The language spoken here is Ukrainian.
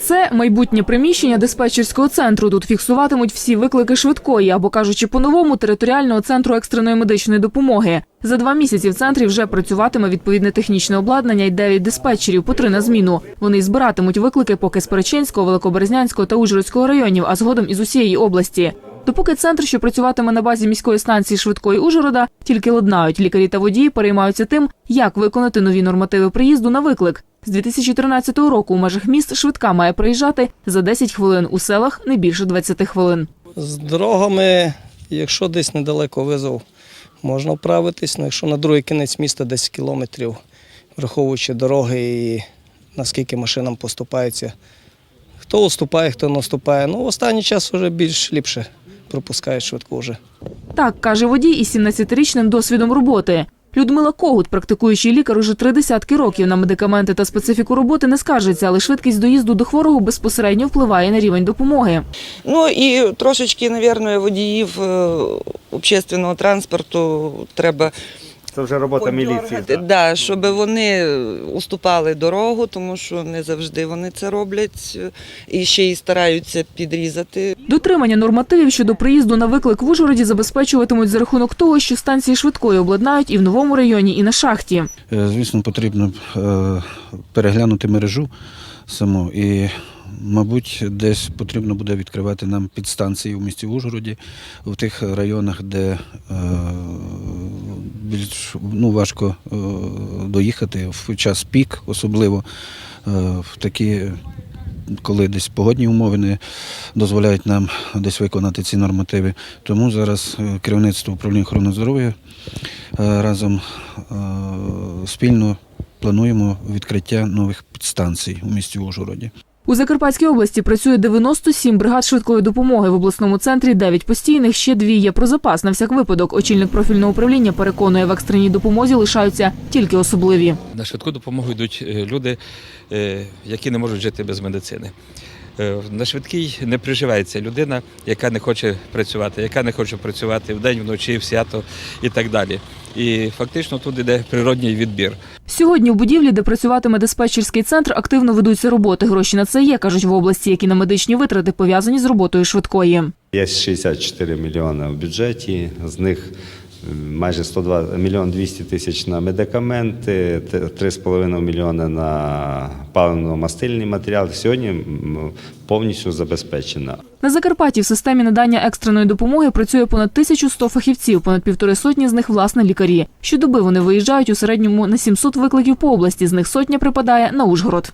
Це майбутнє приміщення диспетчерського центру. Тут фіксуватимуть всі виклики швидкої або кажучи по-новому територіального центру екстреної медичної допомоги. За два місяці в центрі вже працюватиме відповідне технічне обладнання і 9 диспетчерів по три на зміну. Вони збиратимуть виклики поки з Перечинського, Великоберезнянського та Ужгородського районів, а згодом із усієї області. Допоки центр, що працюватиме на базі міської станції швидкої Ужгорода, тільки ладнають. Лікарі та водії переймаються тим, як виконати нові нормативи приїзду на виклик. З 2013 року у межах міст швидка має приїжджати за 10 хвилин, у селах не більше 20 хвилин. З дорогами, якщо десь недалеко визов, можна вправитись, Ну, якщо на другий кінець міста 10 кілометрів, враховуючи дороги і наскільки машинам поступається, хто уступає, хто не уступає. Ну, в останній час вже більш ліпше пропускає швидко вже. Так каже водій із 17-річним досвідом роботи. Людмила Когут, практикуючий лікар, уже три десятки років на медикаменти та специфіку роботи не скаржиться, але швидкість доїзду до хворого безпосередньо впливає на рівень допомоги. Ну і трошечки, мабуть, водіїв е, общественного транспорту треба Це вже робота міліції. так? да, щоб вони уступали дорогу, тому що не завжди вони це роблять і ще й стараються підрізати. Дотримання нормативів щодо приїзду на виклик в Ужгороді забезпечуватимуть за рахунок того, що станції швидкої обладнають і в новому районі, і на шахті. Е, Звісно, потрібно е, переглянути мережу саму і, мабуть, десь потрібно буде відкривати нам підстанції в місті Ужгороді, в тих районах, де е, більш ну, важко е, доїхати в час пік, особливо е, в такі. Коли десь погодні умови не дозволяють нам десь виконати ці нормативи. Тому зараз е, керівництво управління охорони здоров'я разом спільно плануємо відкриття нових підстанцій у місті Ужгороді. У Закарпатській області працює 97 бригад швидкої допомоги. В обласному центрі 9 постійних, ще дві є про запас на всяк випадок. Очільник профільного управління переконує, в екстреній допомозі лишаються тільки особливі. На швидку допомогу йдуть е, люди, е, які не можуть жити без медицини. Е, На швидкій не приживається людина, яка не хоче працювати, яка не хоче працювати вдень, вночі, в свято і так далі. І фактично тут йде природній відбір. Сьогодні в будівлі, де працюватиме диспетчерський центр, активно ведуться роботи. Гроші на це є, кажуть в області, які на медичні витрати пов'язані з роботою швидкої. Є 64 мільйони в бюджеті, з них майже 102 мільйон 200 тисяч на медикаменти, т- 3,5 мільйони на паливно-мастильний матеріал. Сьогодні повністю забезпечена. На Закарпатті в системі надання екстреної допомоги працює понад 1100 фахівців, понад півтори сотні з них власне лікарі. Щодоби вони виїжджають у середньому на 700 викликів по області. З них сотня припадає на Ужгород.